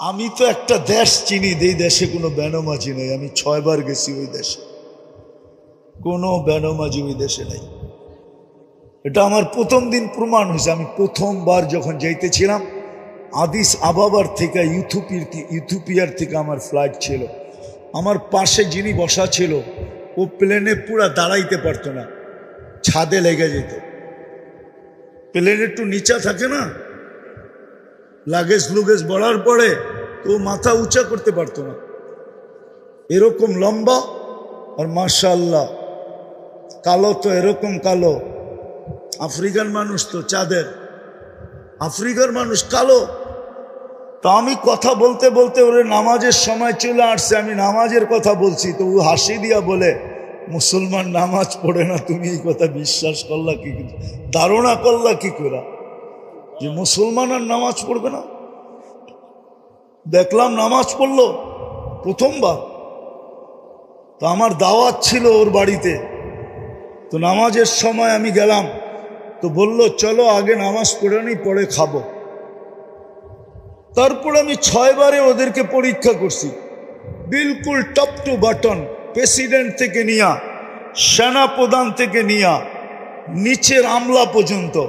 আমি তো একটা দেশ চিনি এই দেশে কোনো বেনমাজি নেই। আমি ছয়বার গেছি ওই দেশে। কোনো বেনমাজি ওই দেশে নেই। এটা আমার প্রথম দিন প্রমাণ হয়েছে। আমি প্রথমবার যখন যাইতেছিলাম, আদিস আবাবার থেকে ইউথুপির ইউথুপিয়ার থেকে আমার ফ্লাইট ছিল। আমার পাশে যিনি বসা ছিল, ও প্লেনে পুরা দাঁড়াইতে পারতো না। ছাদে লেগে যেত। প্লেন একটু নিচা থাকে না? লাগেজ লুগেজ বড়ার পরে তো মাথা উঁচা করতে পারতো না। এরকম লম্বা আর মার্শাল্লাহ কালো তো এরকম কালো। আফ্রিকান মানুষ তো চাঁদের। আফ্রিকার মানুষ কালো। তো আমি কথা বলতে বলতে ওরে নামাজের সময় চলে আসছে, আমি নামাজের কথা বলছি। তো ও হাসি দিয়া বলে, মুসলমান নামাজ পড়ে না, তুমি এই কথা বিশ্বাস করলা কি? ধারণা করলা কি করে? যে মুসলমান আর নামাজ পড়বে না? দেখলাম নামাজ পড়ল প্রথমবার। তো আমার দাওয়াত ছিল ওর বাড়িতে। তো নামাজের সময় আমি গেলাম। তো বলল, চলো আগে নামাজ পড়ে নি, পরে খাব। তারপর আমি ছয়বারে ওদেরকে পরীক্ষা করছি। বিলকুল টপ টু বাটন, প্রেসিডেন্ট থেকে নিয়া সেনা প্রধান থেকে নিয়া, নিচের আমলা পর্যন্ত।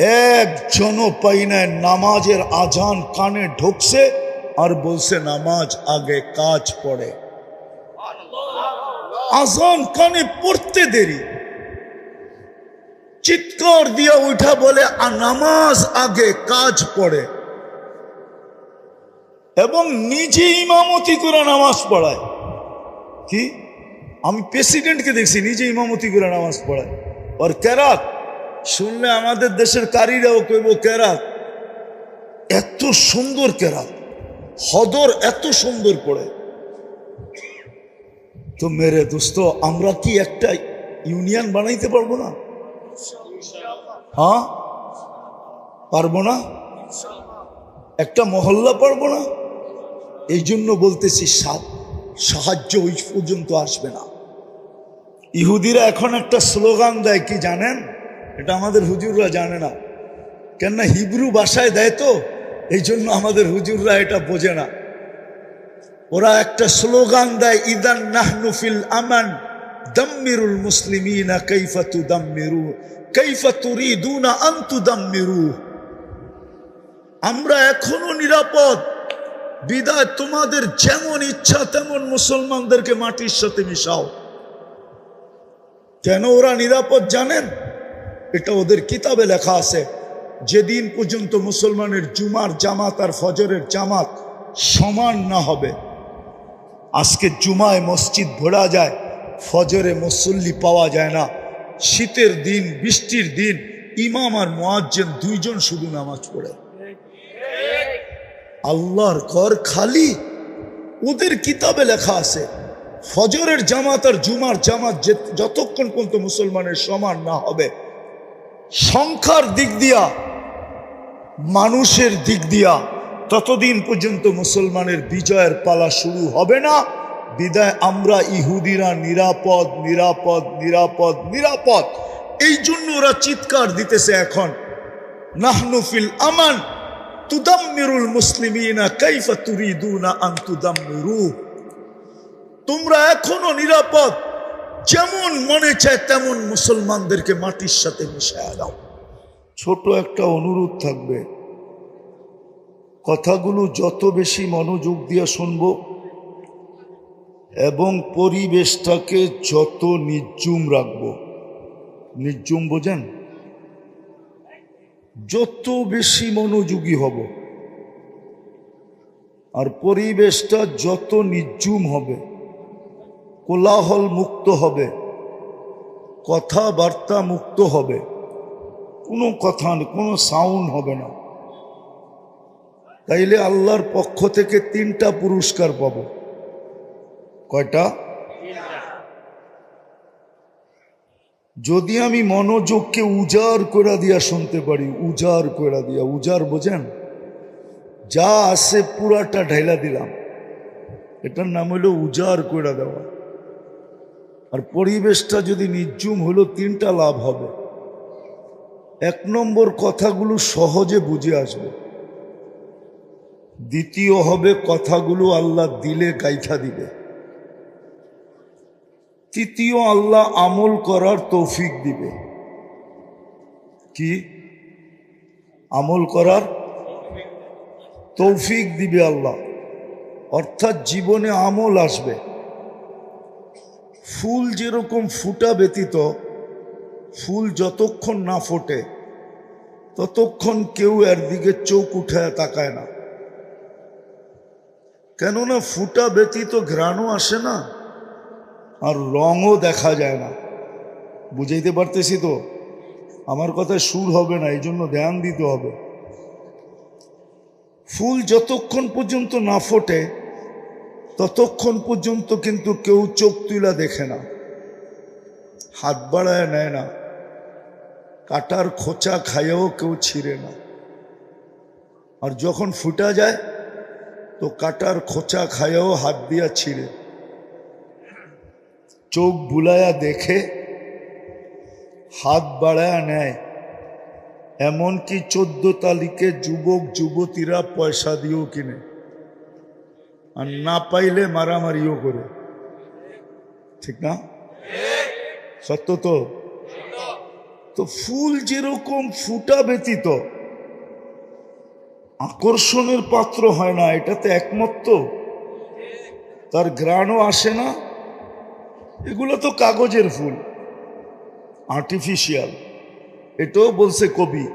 একজনও পাই নাই, নামাজের আজান কানে ঢুকছে আর বলছে, নামাজ আগে কাজ পড়ে। আজান কানে পড়তে দেরি। চিৎকার দিয়ে উঠা বলে আর নামাজ আগে কাজ পড়ে। এবং নিজে ইমামতি করে নামাজ পড়ায়। কি? আমি প্রেসিডেন্টকে দেখছি, নিজে ইমামতি করে নামাজ পড়ায়। আর কেরাত শুনলে আমাদের দেশের কারীরাও কইব, কেরাত, এত সুন্দর কেরাত, হদর এত সুন্দর পড়ে। তো মেরে দোস্ত, আমরা কি একটা ইউনিয়ন বানাইতে পারব না? হ্যাঁ? পারব না? একটা মহল্লা পারব না? এই জন্য বলতেছি সা- সাহায্য ওই পর্যন্ত আসবে না। ইহুদিরা এখন একটা স্লোগান দেয়, কি জানেন? এটা আমাদের হুজুররা জানে না। কেননা হিব্রু ভাষায় দেয় তো, এই জন্য আমাদের হুজুররা এটা বোঝে না। ওরা একটা স্লোগান দেয়, ইদান নাহনুফিল আমান দাম্মিরুল মুসলিমিনা কাইফা তুদাম্মিরু, কাইফা তুরিদুনা আন তুদাম্মিরু। আমরা এখনও নিরাপদ। বিদায়, তোমাদের যেমন ইচ্ছা তেমন মুসলমানদেরকে মাটির সাথে মিশাও। কেন ওরা নিরাপদ জানেন? এটা ওদের কিতাবে লেখা আছে। যেদিন পর্যন্ত মুসলমানের জুমার জামাত আর ফজরের জামাত সমান না হবে, আজকে জুমায় মসজিদ ভরা যায়, ফজরে মুসল্লি পাওয়া যায় না। শীতের দিন, বৃষ্টির দিন, ইমাম আর মোয়াজ্জেন দুইজন শুধু নামাজ পড়ে। আল্লাহর ঘর খালি, ওদের কিতাবে লেখা আছে, ফজরের জামাত আর জুমার জামাত যতক্ষণ পর্যন্ত মুসলমানের সমান না হবে সংখ্যার দিক দিয়া, মানুষের দিক দিয়া ততদিন পর্যন্ত মুসলমানের বিজয়ের পালা শুরু হবে না। বিদায় আমরা ইহুদিরা নিরাপদ নিরাপদ নিরাপদ নিরাপদ। এই জন্য ওরা চিৎকার দিতেছে এখন নাহনুফিল আমান তুদাম্মিরুল মুসলিমিনা কাইফা তুরিদুনা আন তোমরা এখনও নিরাপদ যেমন মনে চায় তেমন মুসলমানদেরকে মাটির সাথে মিশায় দাও। ছোট একটা অনুরোধ থাকবে। কথাগুলো যত বেশি মনোযোগ দিয়ে শুনব এবং পরিবেশটাকে যত নির্জুম রাখব। নির্জুম বোঝেন? যত বেশি মনোযোগী হব আর পরিবেশটা যত নির্জুম হবে কোলাহল মুক্ত হবে, কথাবার্তা মুক্ত হবে, কোনো কথা নেই কোনো সাউন্ড হবে না। তাইলে আল্লাহর পক্ষ থেকে তিনটা পুরস্কার পাব। কয়টা? যদি আমি মনোযোগকে উজাড় করে দিয়া শুনতে পারি, উজাড় করে দিয়া, উজাড় বোঝেন? যা আছে পুরাটা ঢাইলা দিলাম। এটার নাম হলো উজাড় করে দেওয়া। আর পরিবেশটা যদি নির্জুম হলো, তিনটা লাভ হবে। এক নম্বর কথাগুলো সহজে বুঝে আসবে। দ্বিতীয় হবে, কথাগুলো আল্লাহ দিলে গাইথা দিবে। তৃতীয়, আল্লাহ আমল করার তৌফিক দিবে। কি? আমল করার তৌফিক দিবে আল্লাহ। অর্থাৎ জীবনে আমল আসবে। ফুল যেরকম ফুটা ব্যতীত, ফুল যতক্ষণ না ফোটে, ততক্ষণ কেউ এর দিকে চোখ উঠায় তাকায় না। কেননা ফুটা ব্যতীত ঘ্রাণও আসে না আর রঙও দেখা যায় না। বুঝাইতে পারতেছি তো? আমার কথায় সুর হবে না এই জন্য ধ্যান দিতে হবে। ফুল যতক্ষণ পর্যন্ত না ফোটে ততক্ষণ পর্যন্ত কিন্তু কেউ চোখ তুলা দেখে না। হাত বাড়ায় নেয় না। কাটার খোঁচা খাইয়েও কেউ ছিঁড়ে না। আর যখন ফুটা যায়, তো কাটার খোঁচা খাইয়েও হাত দিয়া ছিঁড়ে। চোখ বুলায়া দেখে হাত বাড়ায়া নেয়। এমনকি চোদ্দ তালিকে যুবক যুবতীরা পয়সা দিয়েও কিনে। আর না পাইলে মারামারিও করে। ঠিক না? সত্য তো? তো ফুল যেরকম ফুটা ব্যতীত, আকর্ষণের পাত্র হয় না, এটাতে একমত? তার গ্রাণও আসে না। এগুলো তো কাগজের ফুল আর্টিফিশিয়াল এটাও বলছে কবি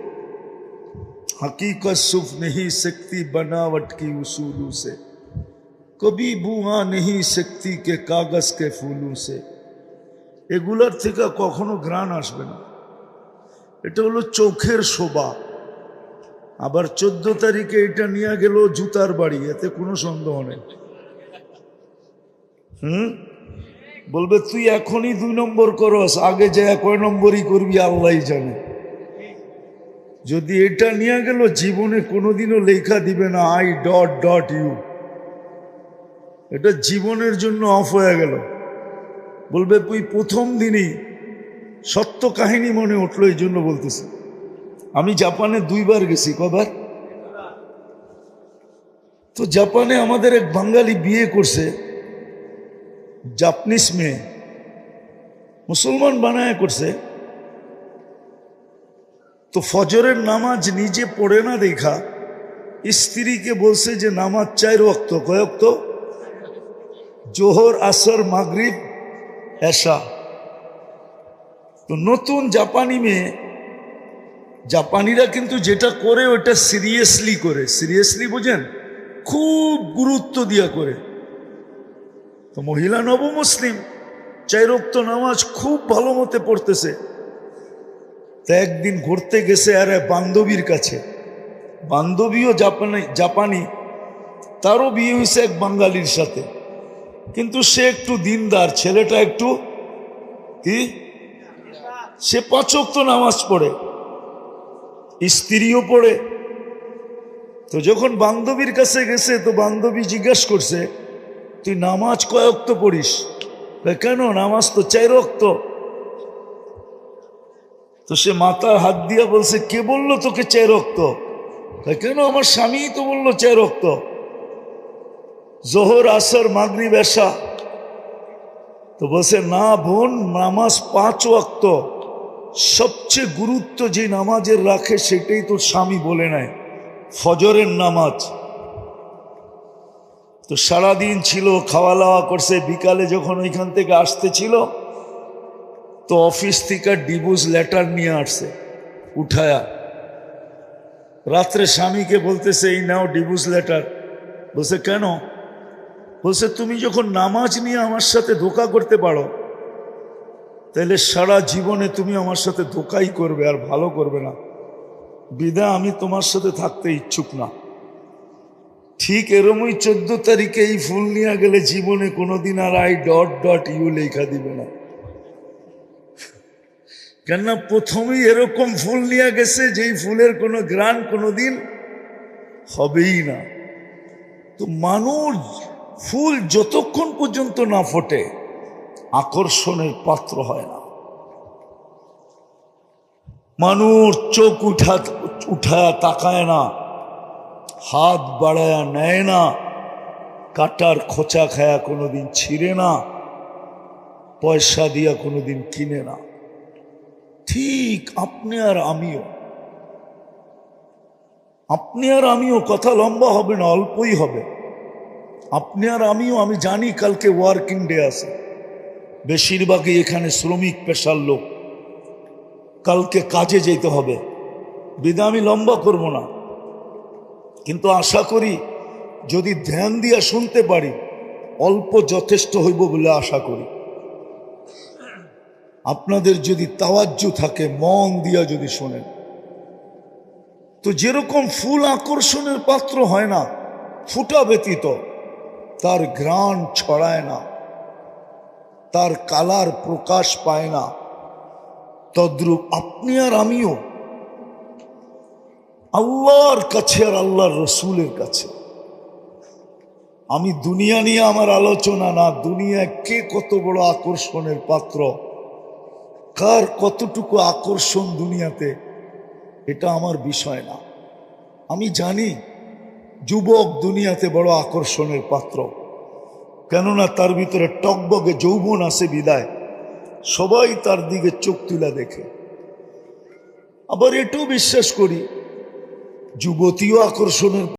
হাকি কুফ নেহি শক্তি বনাওয়ট কি উসুল উসে কবি বুয়া নেহি শক্তি কে কাগজকে ফুলু সে। এগুলার থেকে কখনো ঘ্রাণ আসবে না। এটা হলো চোখের শোভা। আবার চোদ্দ তারিখে এটা নিয়ে গেল জুতার বাড়ি, এতে কোনো সন্দেহ নেই। হুম? বলবে, তুই এখনই দুই নম্বর করস, আগে যে কয় নম্বরই করবি, আল্লাহ জানে। যদি এটা নিয়ে গেল, জীবনে কোনোদিনও লেখা দিবে না, আই ডট ডট ইউ। এটা জীবনের জন্য অফ হয়ে গেল। বলবে, তুই প্রথম দিনই সত্য কাহিনী মনে উঠল এই জন্য বলতেছে। আমি জাপানে দুইবার গেছি, কবার? তো জাপানে আমাদের এক বাঙালি বিয়ে করছে জাপানিস মেয়ে। মুসলমান বানায় করছে। তো ফজরের নামাজ নিজে পড়ে না দেখা, স্ত্রীকে বলছে যে, নামাজ চাই রক্ত কয়ক্ত জোহর, আসর, মাগরিব এসা তো নতুন জাপানি মেয়ে, জাপানিরা কিন্তু যেটা করে ওটা সিরিয়াসলি করে। সিরিয়াসলি বোঝেন? খুব গুরুত্ব দিয়া করে। তো মহিলা নবমুসলিম চাই রক্ত নামাজ খুব ভালো মতে পড়তেছে। তা একদিন ঘুরতে গেছে আর বান্ধবীর কাছে। বান্ধবীও জাপানি জাপানি, তারও বিয়ে হয়েছে এক বাঙালির সাথে। কিন্তু সে একটু দিনদার, ছেলেটা একটু, কি? সে পাঁচক তো নামাজ পড়ে, স্ত্রীও পড়ে। তো যখন বান্ধবীর কাছে গেছে, তো বান্ধবী জিজ্ঞেস করছে, তুই নামাজ কয়েক তো পড়িস? কেন? নামাজ তো চাই রক্ত তো সে মাথার হাত দিয়া বলছে, কে বলল তোকে চাই রক্ত কেন? আমার স্বামী তো বলল চাই রক্ত জোহর, আসর, মাগরিব এসা তো বলছে, না বোন, নামাজ পাঁচ ওয়াক্ত। সবচেয়ে গুরুত্ব যে নামাজের রাখে সেটাই তোর স্বামী বলে নেয়, ফজরের নামাজ। তো সারাদিন ছিল খাওয়া দাওয়া করছে, বিকালে যখন ওইখান থেকে আসতে ছিল, তো অফিস থেকে ডিভোর্স লেটার নিয়ে আসছে, উঠায়া। রাত্রে স্বামীকে বলতেছে, এই নাও ডিভোর্স লেটার। বলছে, কেন? বলছে, তুমি যখন নামাজ নিয়ে আমার সাথে ধোকা করতে পারো, তাহলে সারা জীবনে তুমি আমার সাথে ধোকাই করবে আর ভালো করবে না। বিদা আমি তোমার সাথে থাকতে ইচ্ছুক না। ঠিক এরমই চোদ্দ তারিখে এই ফুল নিয়ে গেলে জীবনে কোনোদিন আর আই ডট ডট ইউ লেখা দিবে না। কেননা প্রথমেই এরকম ফুল নিয়ে গেছে, যেই ফুলের কোনো গ্রান কোনোদিন হবেই না। তো মানুষ ফুল যতক্ষণ পর্যন্ত না ফোটে, আকর্ষণের পাত্র হয় না। মানুষ চোখ উঠা উঠা তাকায় না, হাত বাড়ায়া নেয় না, কাটার খোঁচা খায়া কোনোদিন ছিঁড়ে না, পয়সা দিয়া কোনোদিন কিনে না। ঠিক আপনি আর আমিও। আপনি আর আমিও, কথা লম্বা হবে না, অল্পই হবে। আপনি আর আমিও, আমি জানি কালকে ওয়ার্কিং ডে আছে। বেশিরভাগই এখানে শ্রমিক পেশার লোক। কালকে কাজে যেতে হবে। বিদা আমি লম্বা করব না। কিন্তু আশা করি, যদি ধ্যান দিয়া শুনতে পারি, অল্প যথেষ্ট হইব বলে আশা করি। আপনাদের যদি তাওয়াজ্জু থাকে, মন দিয়া যদি শোনেন। তো যেরকম ফুল আকর্ষণের পাত্র হয় না, ফুটা ব্যতীত তার ঘ্রাণ ছড়ায় না, তার কালার প্রকাশ পায় না। তদ্রূপ আপনি আর আমিও আল্লাহর কাছে আর আল্লাহর রসুলের কাছে। আমি দুনিয়া নিয়ে আমার আলোচনা না দুনিয়া কে কত বড় আকর্ষণের পাত্র? কার কতটুকু আকর্ষণ দুনিয়াতে? এটা আমার বিষয় না। আমি জানি যুবক দুনিয়াতে বড় আকর্ষণের পাত্র। কেননা তার ভিতরে টকবগে যৌবন আসে বিদায়। সবাই তার দিকে চোখ তুলা দেখে। আবার এটাও বিশ্বাস করি, যুবতীও আকর্ষণের